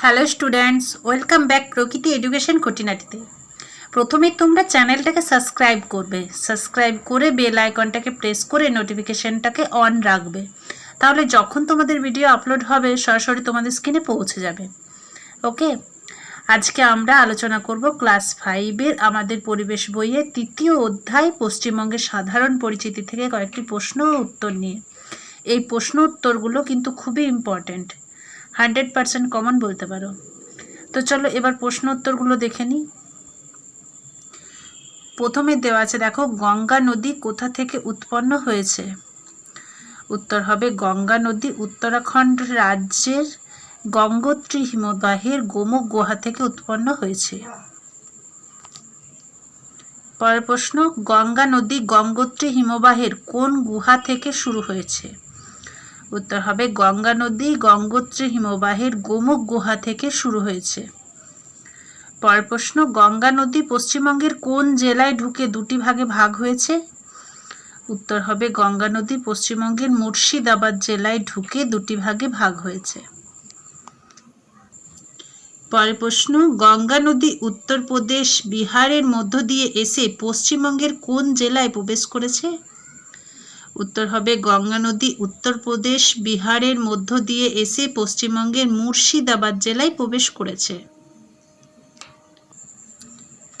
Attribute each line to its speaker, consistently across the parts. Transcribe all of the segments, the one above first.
Speaker 1: Hello students welcome back Prakriti education খুঁটিনাটিতে প্রথমে তোমরা চ্যানেলটাকে সাবস্ক্রাইব করবে সাবস্ক্রাইব করে বেল আইকনটাকে প্রেস করে নোটিফিকেশনটাকে অন রাখবে তাহলে যখন তোমাদের ভিডিও আপলোড হবে সরাসরি তোমাদের স্ক্রিনে পৌঁছে যাবে ওকে আজকে আমরা আলোচনা করব ক্লাস ফাইভের আমাদের পরিবেশ বইয়ের তৃতীয় অধ্যায় পশ্চিমবঙ্গের সাধারণ পরিচিতি থেকে কয়েকটি প্রশ্ন উত্তর নিয়ে এই প্রশ্ন উত্তরগুলো কিন্তু খুবই ইম্পর্ট্যান্ট হান্ড্রেড পার্সেন্ট কমন বলতে পারো। তো চলো এবার প্রশ্ন উত্তরগুলো দেখে নিই। প্রথমে দেওয়া আছে, দেখো, গঙ্গা নদী কোথা থেকে উৎপন্ন হয়েছে? উত্তর হবে গঙ্গা নদী, উত্তরাখণ্ড রাজ্যের গঙ্গোত্রী হিমবাহের গোমুখ গুহা থেকে উৎপন্ন হয়েছে। পরের প্রশ্ন, গঙ্গা নদী গঙ্গোত্রী হিমবাহের কোন গুহা থেকে শুরু হয়েছে? উত্তর হবে, গঙ্গা নদী গঙ্গোত্রী হিমবাহের গোমুখ গুহা থেকে শুরু হয়েছে। পরের প্রশ্ন, গঙ্গা নদী পশ্চিমবঙ্গের কোন জেলায় ঢুকে দুটি ভাগে ভাগ হয়েছে? উত্তর হবে, গঙ্গা নদী পশ্চিমবঙ্গের মুর্শিদাবাদ জেলায় ঢুকে দুটি ভাগে ভাগ হয়েছে। পরের প্রশ্ন, গঙ্গা নদী উত্তরপ্রদেশ বিহারের মধ্য দিয়ে এসে পশ্চিমবঙ্গের কোন জেলায় প্রবেশ করেছে? উত্তর হবে গঙ্গা নদী উত্তরপ্রদেশ বিহারের মধ্য দিয়ে এসে পশ্চিমবঙ্গের মুর্শিদাবাদ জেলায় প্রবেশ করেছে।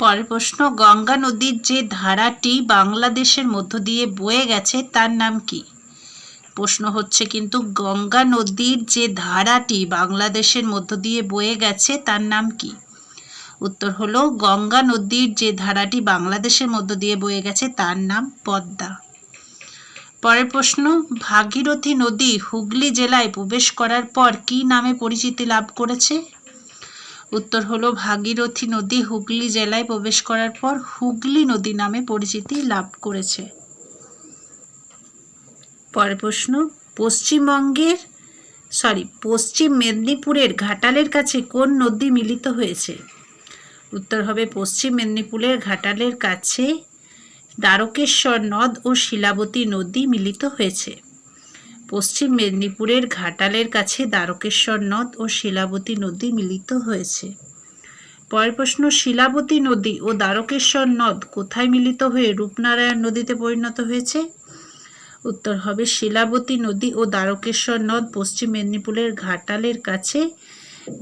Speaker 1: পরের প্রশ্ন, গঙ্গা নদীর যে ধারাটি বাংলাদেশের মধ্য দিয়ে বয়ে গেছে তার নাম কি? প্রশ্ন হচ্ছে কিন্তু গঙ্গা নদীর যে ধারাটি বাংলাদেশের মধ্য দিয়ে বয়ে গেছে তার নাম কি? উত্তর হলো, গঙ্গা নদীর যে ধারাটি বাংলাদেশের মধ্য দিয়ে বয়ে গেছে তার নাম পদ্মা। পরের প্রশ্ন, ভাগীরথী নদী হুগলি জেলায় প্রবেশ করার পর কি নামে পরিচিতি লাভ করেছে? উত্তর হলো, ভাগীরথী নদী হুগলি জেলায় প্রবেশ করার পর হুগলি নদী নামে পরিচিতি লাভ করেছে। পরের প্রশ্ন, পশ্চিমবঙ্গের সরি পশ্চিম মেদিনীপুরের ঘাটালের কাছে কোন নদী মিলিত হয়েছে? উত্তর হবে, পশ্চিম মেদিনীপুরের ঘাটালের কাছে দ্বারকেশ্বর নদ ও শিলাবতী নদী মিলিত হয়েছে। পশ্চিম মেদিনীপুরের ঘাটালের কাছে দ্বারকেশ্বর নদ ও শিলাবতী নদী মিলিত হয়েছে। পরের প্রশ্ন, শিলাবতী নদী ও দ্বারকেশ্বর নদ কোথায় মিলিত হয়ে রূপনারায়ণ নদীতে পরিণত হয়েছে? উত্তর হবে, শিলাবতী নদী ও দ্বারকেশ্বর নদ পশ্চিম মেদিনীপুরের ঘাটালের কাছে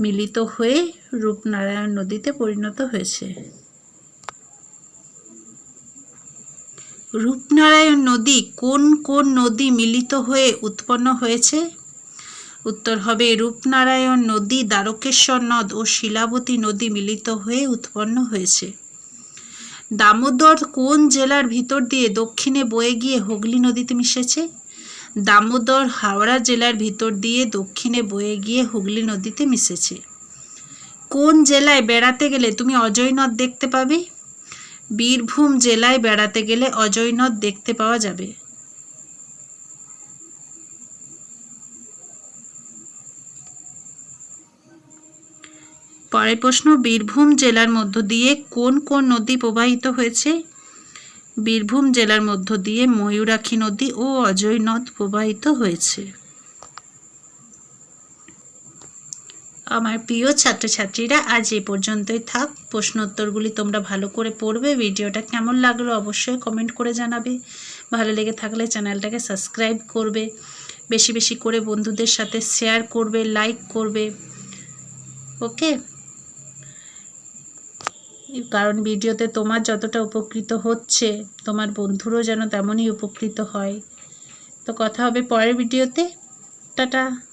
Speaker 1: মিলিত হয়ে রূপনারায়ণ নদীতে পরিণত হয়েছে। রূপনারায়ণ নদী কোন কোন নদী মিলিত হয়ে উৎপন্ন হয়েছে? উত্তর হবে, রূপনারায়ণ নদী, দ্বারকেশ্বর নদ ও শিলাবতী নদী মিলিত হয়ে উৎপন্ন হয়েছে। দামোদর কোন জেলার ভিতর দিয়ে দক্ষিণে বয়ে গিয়ে হুগলি নদীতে মিশেছে? দামোদর হাওড়া জেলার ভিতর দিয়ে দক্ষিণে বয়ে গিয়ে হুগলি নদীতে মিশেছে। কোন জেলায় বেড়াতে গেলে তুমি অজয় নদ দেখতে পাবে? বীরভূম জেলায় বেড়াতে গেলে অজয় নদ দেখতে পাওয়া যাবে। পরের প্রশ্ন, বীরভূম জেলার মধ্য দিয়ে কোন কোন নদী প্রবাহিত হয়েছে? বীরভূম জেলার মধ্য দিয়ে ময়ূরাক্ষী নদী ও অজয় নদ প্রবাহিত হয়েছে। আমার প্রিয় ছাত্রছাত্রীরা, আজ এ পর্যন্তই থাক। প্রশ্ন উত্তরগুলি তোমরা ভালো করে পড়বে। ভিডিওটা কেমন লাগল অবশ্যই কমেন্ট করে জানাবে। ভালো লেগে থাকলে চ্যানেলটাকে সাবস্ক্রাইব করবে। বেশি বেশি করে বন্ধুদের সাথে শেয়ার করবে, লাইক করবে। ওকে? কারণ ভিডিওতে তোমার যতটা উপকৃত হচ্ছে, তোমার বন্ধুরও যেন তেমনই উপকৃত হয়। তো কথা হবে পরের ভিডিওতে। টাটা।